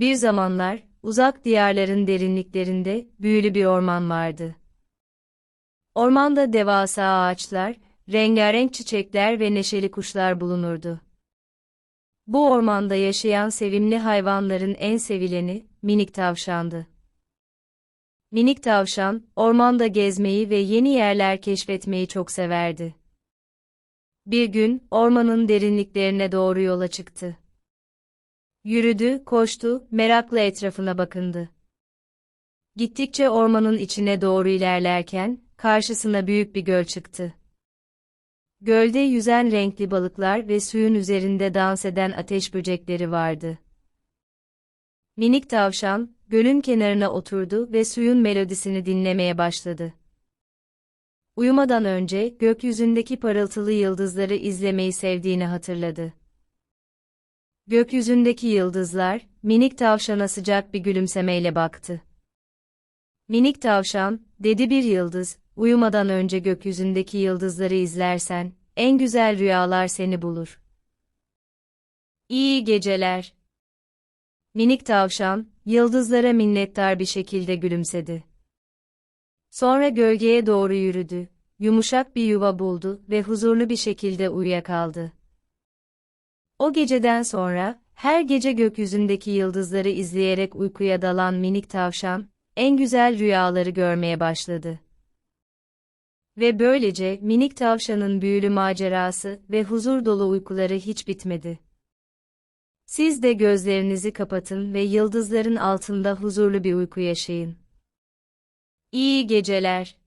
Bir zamanlar, uzak diyarların derinliklerinde büyülü bir orman vardı. Ormanda devasa ağaçlar, rengarenk çiçekler ve neşeli kuşlar bulunurdu. Bu ormanda yaşayan sevimli hayvanların en sevileni, minik tavşandı. Minik tavşan, ormanda gezmeyi ve yeni yerler keşfetmeyi çok severdi. Bir gün, ormanın derinliklerine doğru yola çıktı. Yürüdü, koştu, merakla etrafına bakındı. Gittikçe ormanın içine doğru ilerlerken, karşısına büyük bir göl çıktı. Gölde yüzen renkli balıklar ve suyun üzerinde dans eden ateş böcekleri vardı. Minik tavşan, gölün kenarına oturdu ve suyun melodisini dinlemeye başladı. Uyumadan önce gökyüzündeki parıltılı yıldızları izlemeyi sevdiğini hatırladı. Gökyüzündeki yıldızlar, minik tavşana sıcak bir gülümsemeyle baktı. Minik tavşan, dedi bir yıldız, uyumadan önce gökyüzündeki yıldızları izlersen, en güzel rüyalar seni bulur. İyi geceler. Minik tavşan, yıldızlara minnettar bir şekilde gülümsedi. Sonra gölgeye doğru yürüdü, yumuşak bir yuva buldu ve huzurlu bir şekilde uyuyakaldı. O geceden sonra, her gece gökyüzündeki yıldızları izleyerek uykuya dalan minik tavşan, en güzel rüyaları görmeye başladı. Ve böylece minik tavşanın büyülü macerası ve huzur dolu uykuları hiç bitmedi. Siz de gözlerinizi kapatın ve yıldızların altında huzurlu bir uyku yaşayın. İyi geceler.